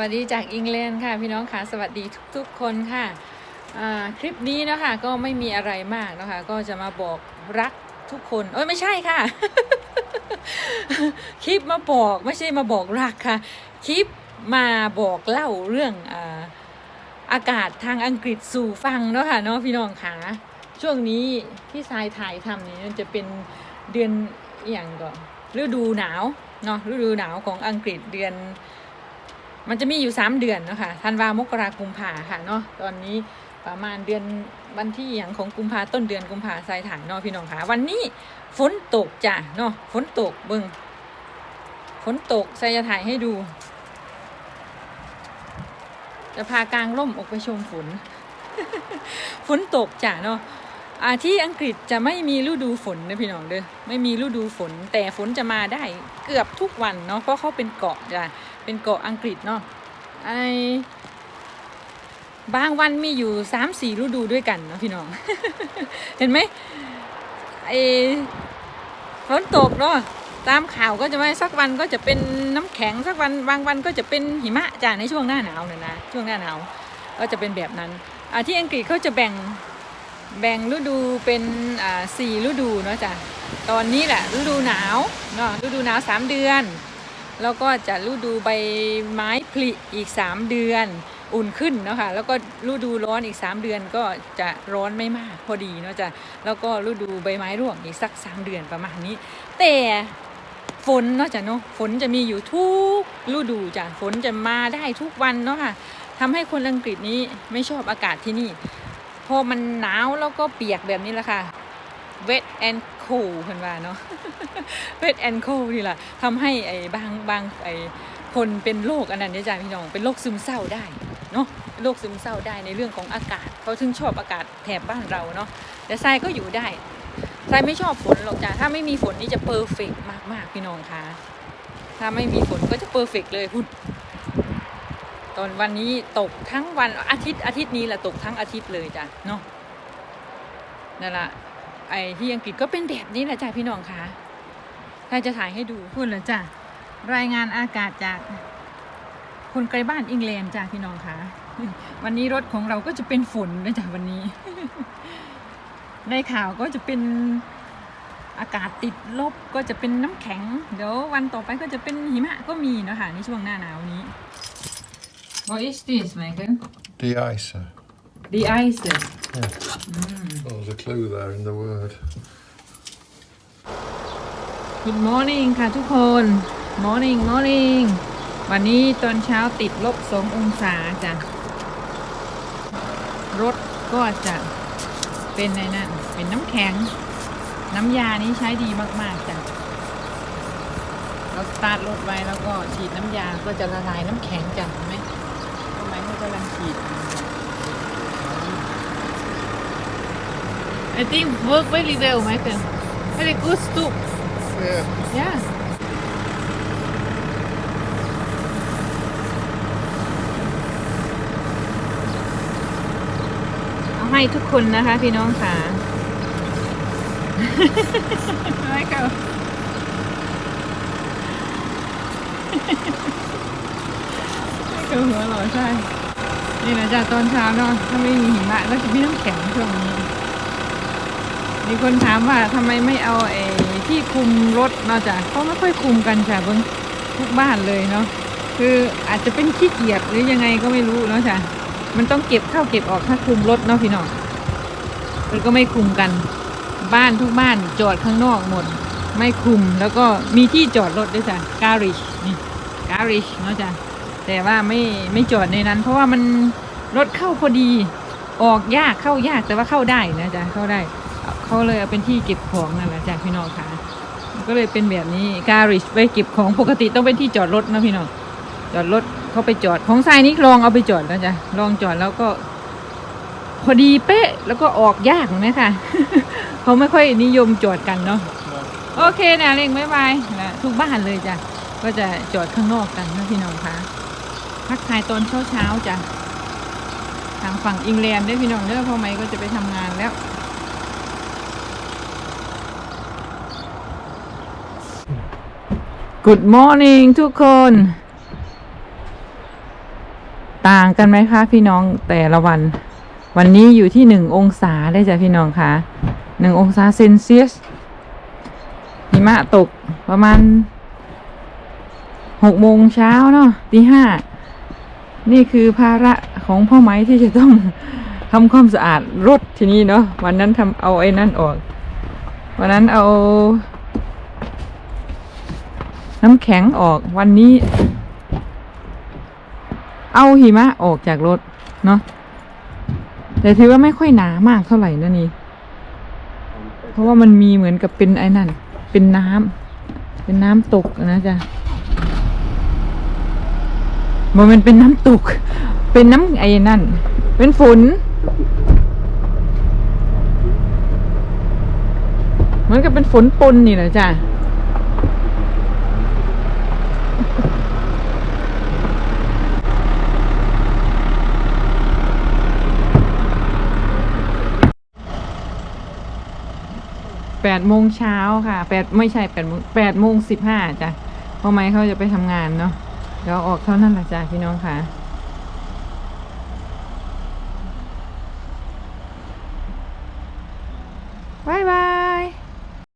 วัสดีจากอังกฤษค่ะพี่น้องค่ะ สวัสดีทุกๆคนค่ะคลิปนี้นะคะก็ไม่มีอะไรมากนะคะ ก็จะมาบอกรักทุกคนเอ้ยไม่ใช่ค่ะ คลิปมาบอกไม่ใช่มาบอกรักค่ะ คลิปมาบอกเล่าเรื่องอาอากาศทางอังกฤษสู่ฟังเนาะค่ะเนาะพี่น้องค่ะช่วงนี้ที่ทรายถ่ายทำนี่มันจะเป็นเดือนอย่างก็ฤดูหนาวเนาะฤดูหนาวของอังกฤษเดือน มันจะมีอยู่ 3 เดือนเนาะคะธันวามกรากุมภาค่ะเนาะตอนนี้ประมาณเดือนวันที่อย่างของกุมภาต้นเดือนกุมภาใส่ถ่ายเนาะพี่น้องค่ะ วันนี้ฝนตกจ้ะเนาะฝนตกเบิงฝนตกใส่จะถ่ายให้ดู จะพากลางร่มออกไปชมฝนฝนตกจ้ะเนาะ อ่าที่อังกฤษจะไม่มีฤดูฝนนะพี่น้องเด้อไม่มีฤดูฝน แต่ฝนจะมาได้เกือบทุกวันเนาะเพราะเขาเป็นเกาะจ้ะเป็นเกาะอังกฤษเนาะไอบางวันมีอยู่สามสี่ฤดูด้วยกันเนาะพี่น้อง เห็นไหมไอฝนตกเนาะตามข่าวก็จะไม่สักวันก็จะเป็นน้ำแข็งสักวันบางวันก็จะเป็นหิมะจ้ะในช่วงหน้าหนาวเนี่ยนะช่วงหน้าหนาวก็จะเป็นแบบนั้นอ่าที่อังกฤษเขาจะแบ่ง แบ่งฤดูเป็นอ่าสี่ฤดูเนาะจ้ะตอนนี้แหละฤดูหนาวเนาะฤดูหนาวสามเดือน แล้วก็จะฤดูใบไม้ผลิอีก3เดือนอุ่นขึ้นเนาะคะแล้วก็ฤดูร้อนอีก 3 เดือนก็จะร้อนไม่มากพอดีเนาะจ้ะแล้วก็ฤดูใบไม้ร่วงอีกสัก 3 เดือนประมาณนี้ แต่ฝนเนาะจ้ะเนาะฝนจะมีอยู่ทุกฤดูจ้ะฝนจะมาได้ทุกวันเนาะค่ะทำให้คนอังกฤษนี้ไม่ชอบอากาศที่นี่ พอมันหนาวแล้วก็เปียกแบบนี้แหละค่ะ wet and cold เพิ่นว่าเนาะ wet and cold นี่แหละทำให้ไอ้บางบางไอ้คนเป็นโรคอันนั้นเนี่ยจ้ะพี่น้องเป็นโรคซึมเศร้าได้เนาะโรคซึมเศร้าได้ในเรื่องของอากาศเขาถึงชอบอากาศแถบบ้านเราเนาะแต่ทรายก็อยู่ได้ทรายไม่ชอบฝนหรอกจ้ะถ้าไม่มีฝนนี่จะเพอร์เฟกมากๆพี่น้องคะถ้าไม่มีฝนก็จะเพอร์เฟกเลยคุณ ตอนวันนี้ตกทั้งวันอาทิตย์อาทิตย์นี้แหละตกทั้งอาทิตย์เลยจ้ะเนาะนั่นแหละไอ้ที่อังกฤษก็เป็นแบบนี้แหละจ้ะพี่น้องคะถ้าจะถ่ายให้ดูพูดเหรอจ้ะรายงานอากาศจากคนไกลบ้านอังกฤษจ้ะพี่น้องคะวันนี้รถของเราก็จะเป็นฝนนะจ้ะวันนี้ในข่าวก็จะเป็นอากาศติดลบก็จะเป็นน้ำแข็ง เดี๋ยววันต่อไปก็จะเป็นหิมะก็มีเนะคะในช่วงหน้าหนาวนี้ What is this Michael De-icer. The ice Yeah. Well, there's a clue there in the word. Good morning ค่ะทุกคน Morning Morning วันนี้ตอนเช้าติดลบสององศาจ้ะ รถก็จะเป็นในนั้นเป็นน้ำแข็ง น้ำยานี้ใช้ดีมาก ๆจ้ะ เราสตาร์ทรถไว้แล้วก็ฉีดน้ำยาก็จะละลายน้ำแข็งจ้ะเห็นไหมทำไม เขากำลังฉีด I think work very well Michael very good soup Yeah. Yeah.ๆเอาให้ทุกคนนะคะพี่น้องค่ะ ไม่เก่าไม่ เก่าหัวเหรอใช่ นี่นะจ๊ะตอนเช้าเนาะถ้าไม่มีหิมะก็จะมีน้ำแข็งช่วงนี้ มีคนถามว่าทำไมไม่เอาไอ้ที่คุมรถเนาะจ้ะเขาไม่ค่อยคุมกันจ้ะเบิ้งทุกบ้านเลยเนาะคืออาจจะเป็นขี้เกียจหรือยังไงก็ไม่รู้เนาะจ้ะมันต้องเก็บเข้าเก็บออกถ้าคุมรถเนาะพี่น้องมันก็ไม่คุมกัน บ้านทุกบ้านจอดข้างนอกหมด ไม่คุมแล้วก็มีที่จอดรถด้วยจ้ะการิชนี่การิชเนาะจ้ะ แต่ว่าไม่ไม่จอดในนั้น เพราะว่ามันรถเข้าพอดีออกยากเข้ายากแต่ว่าเข้าได้นะจ๊ะเข้าได้เขาเลยเอาเป็นที่เก็บของนั่นแหละจ้ะพี่น้องค่ะก็เลยเป็นแบบนี้การิชไว้เก็บของปกติต้องเป็นที่จอดรถนะพี่น้องจอดรถเขาไปจอดของทรายนี่ลองเอาไปจอดแล้วจ้ะลองจอดแล้วก็ พอดีเป๊ะแล้วก็ออกยากไหมคะเขาไม่ค่อยนิยมจอดกันเนาะโอเคนะเร่งบ๊ายบายนะทุกบ้านเลยจ้ะก็จะจอดข้างนอกกันนะพี่น้องค่ะ ทักทายตอนเช้าเช้าจ้ะทางฝั่งอิงแลนด์ได้พี่น้องเด้อพ่อไหมก็จะไปทำงานแล้ว Good morning ทุกคน ต่างกันไหมคะพี่น้องแต่ละวัน วันนี้อยู่ที่หนึ่งองศาได้จ้ะพี่น้องคะหนึ่งองศาเซนเซียสหิมะตกประมาณหกโมงเช้าเนาะตีห้า นี่คือภาระของพ่อไม้ที่จะต้องทำความสะอาดรถทีนี้เนาะวันนั้นทำเอาไอ้นั่นออก วันนั้นเอา น้ำแข็งออกวันนี้ เอาหิมะออกจากรถเนาะแต่ถือว่าไม่ค่อยหนามากเท่าไหร่นะนี่ เพราะว่ามันมีเหมือนกับเป็นไอ้นั่น เป็นน้ำเป็นน้ำตกนะจ๊ะ มันมันเป็นน้ำตก เป็นน้ำไอ้นั่น เป็นฝนเหมือนกับเป็นฝนปนนี่แหละจ้ะแปดโมงเช้าค่ะแปดไม่ใช่แปดโมงแปดโมงสิบห้าจ้ะเพราะไหมเขาจะไปทำงานเนาะ เดี๋ยวออกเท่านั้นแหละจ้ะพี่น้องค่ะ